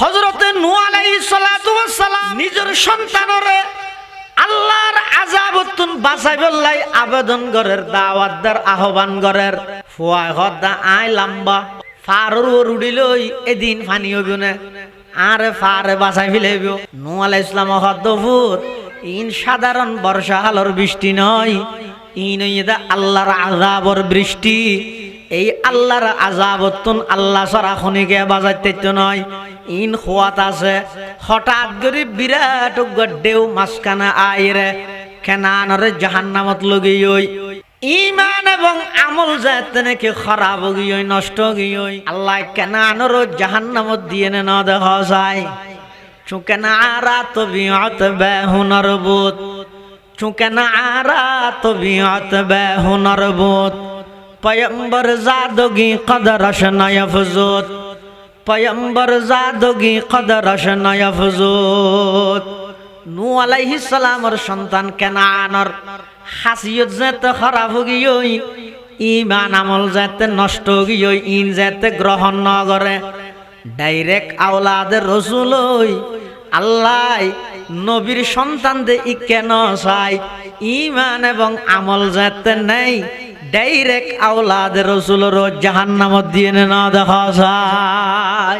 হজরতে নিজের সন্তানরে আল্লাহর আজাবতুন বাঁচাইবল্লাই আবেদন গরের দাওয়াতদার আহ্বান হদ্দা আয় লাম্বা এদিন ইন সাধারণ বর্ষা বৃষ্টি নয়, ইন আল্লাহর আজাবর বৃষ্টি। এই আল্লাহর আজাবতুন আল্লাহ সরা খনিকে বাজাইতে নয়। ইন খোয়াত আছে, হঠাৎ করে বিরাট গড্ডেও মাঝখানে আইরে কেনানরে জাহান্নামত লগি ওই। ইমান এবং আমল যাতে নাকি খারাপ গিয়ে নষ্ট গিয়ে আল্লাহ কেনানর জাহান্নামত দিয়ে নে না দেখা যায় চুকে না আরা তো বিহত বে হুনর বুত চুকে না আরা তো বিহত বে পয়ম্বর নয় ফজুত পয়ম্বর জাদগি কদর নয় ফজুত নু আলাইহিস সালামর সন্তান কেনানর। হাসিয়ত যেতে খারাপ গিয়ই ইমান আমল যাতে নষ্ট গিয়ই ইন যাতে গ্রহণ ন করে ডাইরেক্ট আওলাদের রসুলই আল্লাহ নবীর সন্তান দে ই কেন চাই ইমান এবং আমল যাতে নেই। ডাইরেক্ট আওলাদ রসুলের জাহান্নামত দিয়ে না দেখা যায়।